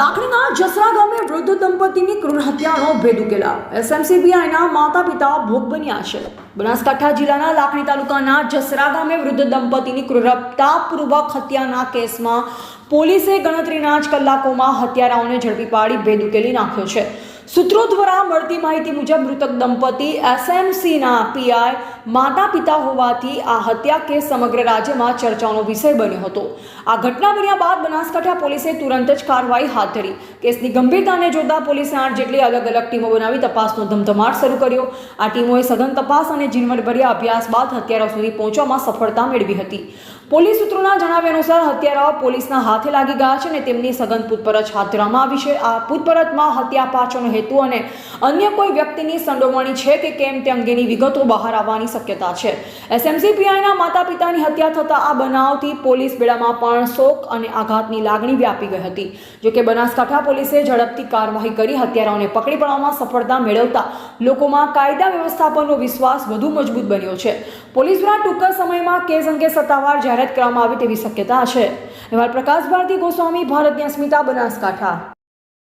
લાખણીના જસરા ગામે વૃદ્ધ દંપતીની ક્રૂર હત્યાનો ભેદ ઉકેલા એસએમસીબીઆઈના માતા પિતા ભોગ બન્યા છે. બનાસકાંઠા જિલ્લાના લાખણી તાલુકાના જસરા ગામે વૃદ્ધ દંપતીની ક્રૂરતાપૂર્વક હત્યાના કેસમાં પોલીસે ગણતરીના જ કલાકોમાં હત્યારાઓને ઝડપી પાડી ભેદ ઉકેલી નાખ્યો છે. સૂત્રો દ્વારા મળતી માહિતી મુજબ મૃતક દંપતી એસએમસીના પીઆઈ માતા પિતા હોવાથી આ હત્યા કેસ સમગ્ર રાજ્યમાં ચર્ચાનો વિષય બન્યો હતો. આ ઘટના બન્યા બાદ બનાસકાંઠા પોલીસે તુરંત જ કાર્યવાહી હાથ ધરી. કેસની ગંભીરતાને જોતા પોલીસે આઠ જેટલી અલગ અલગ ટીમો બનાવી તપાસનો ધમધમાટ શરૂ કર્યો. આ ટીમોએ સઘન તપાસ અને ઝીણવટભર્યા અભ્યાસ બાદ હત્યારાઓ સુધી પહોંચવામાં સફળતા મેળવી હતી. પોલીસ સૂત્રોના જણાવ્યા અનુસાર હત્યારાઓ પોલીસના હાથે લાગી ગયા છે અને તેમની સઘન પૂછપરછ હાથ ધરવામાં આવી છે. આ પૂછપરછમાં હત્યા પાછળનો હેતુ અને અન્ય કોઈ વ્યક્તિની સંડોવણી છે કે કેમ તે અંગેની વિગતો બહાર આવવાની શક્યતા છે. એસએમસીપીઆઈના માતા પિતાની હત્યા થતા આ બનાવથી પોલીસ બેડામાં પણ શોક અને આઘાતની લાગણી વ્યાપી ગઈ હતી. જોકે બનાસકાંઠા પોલીસે ઝડપથી કાર્યવાહી કરી હત્યારાઓને પકડી પાડવામાં સફળતા મેળવતા લોકોમાં કાયદા વ્યવસ્થાપનનો વિશ્વાસ વધુ મજબૂત બન્યો છે. પોલીસ દ્વારા ટૂંક સમયમાં કેસ અંગે સત્તાવાર જાહેરાત કરવામાં આવે તેવી શક્યતા છે. એવા પ્રકાશ ભારતી ગોસ્વામી ભારતની અસ્મિતા બનાસકાંઠા.